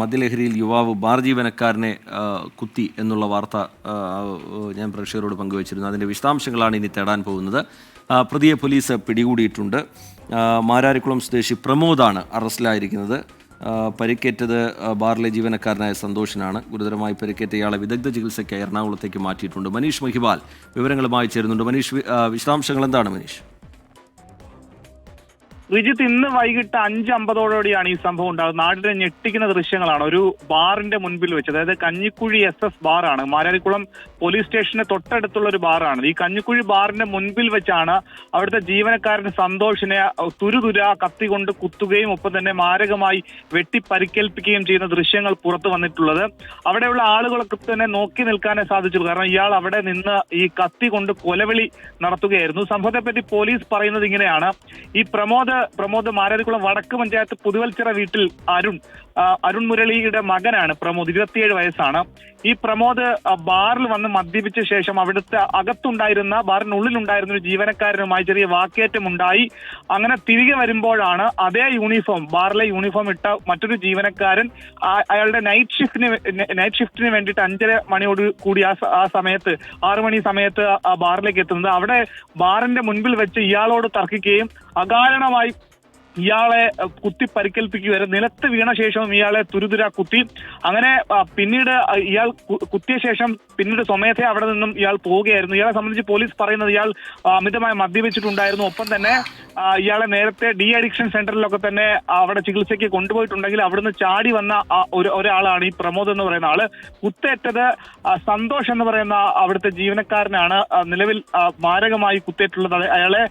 മദ്യലഹരിയിൽ യുവാവ് ബാർ ജീവനക്കാരനെ കുത്തി എന്നുള്ള വാർത്ത ഞാൻ പ്രേക്ഷകരോട് പങ്കുവച്ചിരുന്നു. അതിന്റെ വിശദാംശങ്ങളാണ് ഇനി തേടാൻ പോകുന്നത്. പ്രതിയെ പോലീസ് പിടികൂടിയിട്ടുണ്ട്. മാരാരിക്കുളം സ്വദേശി പ്രമോദാണ് അറസ്റ്റിലായിരിക്കുന്നത്. പരിക്കേറ്റത് ബാറിലെ ജീവനക്കാരനായ സന്തോഷനാണ്. ഗുരുതരമായി പരിക്കേറ്റ ഇയാളെ വിദഗ്ധ ചികിത്സയ്ക്കായി എറണാകുളത്തേക്ക് മാറ്റിയിട്ടുണ്ട്. മനീഷ് മഹിബാൽ വിവരങ്ങളുമായി ചേരുന്നുണ്ട്. മനീഷ് വിശദാംശങ്ങൾ എന്താണ് മനീഷ്? റിജിത്ത് ഇന്ന് വൈകിട്ട് അഞ്ച് അമ്പതോടുകൂടിയാണ് ഈ സംഭവം ഉണ്ടാകുന്നത്. നാടിനെ ഞെട്ടിക്കുന്ന ദൃശ്യങ്ങളാണ്. ഒരു ബാറിന്റെ മുൻപിൽ വെച്ച് അതായത് കഞ്ഞിക്കുഴി എസ് എസ് ബാറാണ്. മാരാരിക്കുളം പോലീസ് സ്റ്റേഷന് തൊട്ടടുത്തുള്ള ഒരു ബാറാണ്. ഈ കഞ്ഞിക്കുഴി ബാറിന്റെ മുൻപിൽ വെച്ചാണ് അവിടുത്തെ ജീവനക്കാരൻ സന്തോഷിനെ തുരുതുര കത്തി കൊണ്ട് കുത്തുകയും ഒപ്പം തന്നെ മാരകമായി വെട്ടി പരിക്കേൽപ്പിക്കുകയും ചെയ്യുന്ന ദൃശ്യങ്ങൾ പുറത്തു വന്നിട്ടുള്ളത്. അവിടെയുള്ള ആളുകളൊക്കെ തന്നെ നോക്കി നിൽക്കാനേ സാധിച്ചുള്ളൂ. കാരണം ഇയാൾ അവിടെ നിന്ന് ഈ കത്തി കൊണ്ട് കൊലവിളി നടത്തുകയായിരുന്നു. സംഭവത്തെപ്പറ്റി പോലീസ് പറയുന്നത് ഇങ്ങനെയാണ്. ഈ പ്രമോദ് പ്രമോദ് മാരാരിക്കുളം വടക്ക് പഞ്ചായത്ത് പുതുവൽച്ചിറ വീട്ടിൽ അരുൺ അരുൺ മുരളിയുടെ മകനാണ് പ്രമോദ്. ഇരുപത്തിയേഴ് വയസ്സാണ്. ഈ പ്രമോദ് ബാറിൽ വന്ന് മദ്യപിച്ച ശേഷം അവിടുത്തെ അകത്തുണ്ടായിരുന്ന ബാറിനുള്ളിലുണ്ടായിരുന്ന ഒരു ജീവനക്കാരനുമായി ചെറിയ വാക്കേറ്റം ഉണ്ടായി. അങ്ങനെ തിരികെ വരുമ്പോഴാണ് അതേ യൂണിഫോം ബാറിലെ യൂണിഫോം ഇട്ട മറ്റൊരു ജീവനക്കാരൻ അയാളുടെ നൈറ്റ് ഷിഫ്റ്റിന് നൈറ്റ് ഷിഫ്റ്റിന് വേണ്ടിയിട്ട് അഞ്ചര മണിയോട് കൂടി ആ ആ സമയത്ത് ആറു മണി സമയത്ത് ആ ബാറിലേക്ക് എത്തുന്നത്. അവിടെ ബാറിന്റെ മുൻപിൽ വെച്ച് ഇയാളോട് തർക്കിക്കുകയും അകാരണമായി ഇയാളെ കുത്തി പരിക്കേൽപ്പിക്കുകയായിരുന്നു നിലത്ത് വീണ ശേഷവും ഇയാളെ തുരുതുര കുത്തി. അങ്ങനെ പിന്നീട് ഇയാൾ കുത്തിയ ശേഷം പിന്നീട് സ്വമേധയെ അവിടെ നിന്നും ഇയാൾ പോവുകയായിരുന്നു. ഇയാളെ സംബന്ധിച്ച് പോലീസ് പറയുന്നത് ഇയാൾ അമിതമായി മദ്യപിച്ചിട്ടുണ്ടായിരുന്നു. ഒപ്പം തന്നെ ഇയാളെ നേരത്തെ ഡി അഡിക്ഷൻ സെന്ററിലൊക്കെ തന്നെ അവിടെ ചികിത്സയ്ക്ക് കൊണ്ടുപോയിട്ടുണ്ടെങ്കിൽ അവിടുന്ന് ചാടി വന്ന ഒരു ഒരാളാണ് ഈ പ്രമോദ് എന്ന് പറയുന്ന ആൾ. കുത്തേറ്റത് സന്തോഷ് എന്ന് പറയുന്ന അവിടുത്തെ ജീവനക്കാരനാണ്. നിലവിൽ മാരകമായി കുത്തേറ്റുള്ളത്. അയാളെ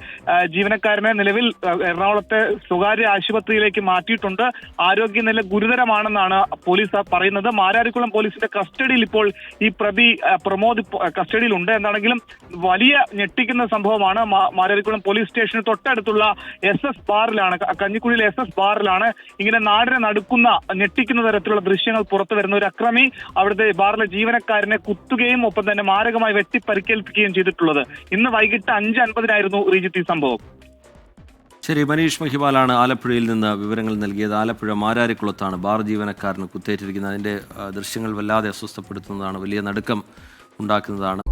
ജീവനക്കാരനെ നിലവിൽ എറണാകുളത്തെ സ്വകാര്യ ആശുപത്രിയിലേക്ക് മാറ്റിയിട്ടുണ്ട്. ആരോഗ്യനില ഗുരുതരമാണെന്നാണ് പോലീസ് പറയുന്നത്. മാരാരിക്കുളം പോലീസിന്റെ കസ്റ്റഡിയിൽ ഇപ്പോൾ ഈ പ്രതി പ്രമോദ് കസ്റ്റഡിയിലുണ്ട്. എന്നാണെങ്കിലും വലിയ ഞെട്ടിക്കുന്ന സംഭവമാണ്. മാരാരിക്കുളം പോലീസ് സ്റ്റേഷന് തൊട്ടടുത്തുള്ള എസ് എസ് ബാറിലാണ് കഞ്ഞിക്കുഴിയിലെ എസ് എസ് ബാറിലാണ് ഇങ്ങനെ നാടിനെ നടുക്കുന്ന ഞെട്ടിക്കുന്ന തരത്തിലുള്ള ദൃശ്യങ്ങൾ പുറത്തു വരുന്ന ഒരു അക്രമി അവിടുത്തെ ബാറിലെ ജീവനക്കാരനെ കുത്തുകയും ഒപ്പം തന്നെ മാരകമായി വെട്ടി പരിക്കേൽപ്പിക്കുകയും ചെയ്തിട്ടുള്ളത്. ഇന്ന് വൈകിട്ട് അഞ്ച് അൻപതിനായിരുന്നു റീജിത്ത് ഈ സംഭവം. ശരി മനീഷ് മഹിബാലാണ് ആലപ്പുഴയിൽ നിന്ന് വിവരങ്ങൾ നൽകിയത്. ആലപ്പുഴ മാരാരിക്കുളത്താണ് ബാർ ജീവനക്കാരന് കുത്തേറ്റിരിക്കുന്നത്. അതിന്റെ ദൃശ്യങ്ങൾ വല്ലാതെ അസ്വസ്ഥപ്പെടുത്തുന്നതാണ് വലിയ നടുക്കം ഉണ്ടാക്കുന്നതാണ്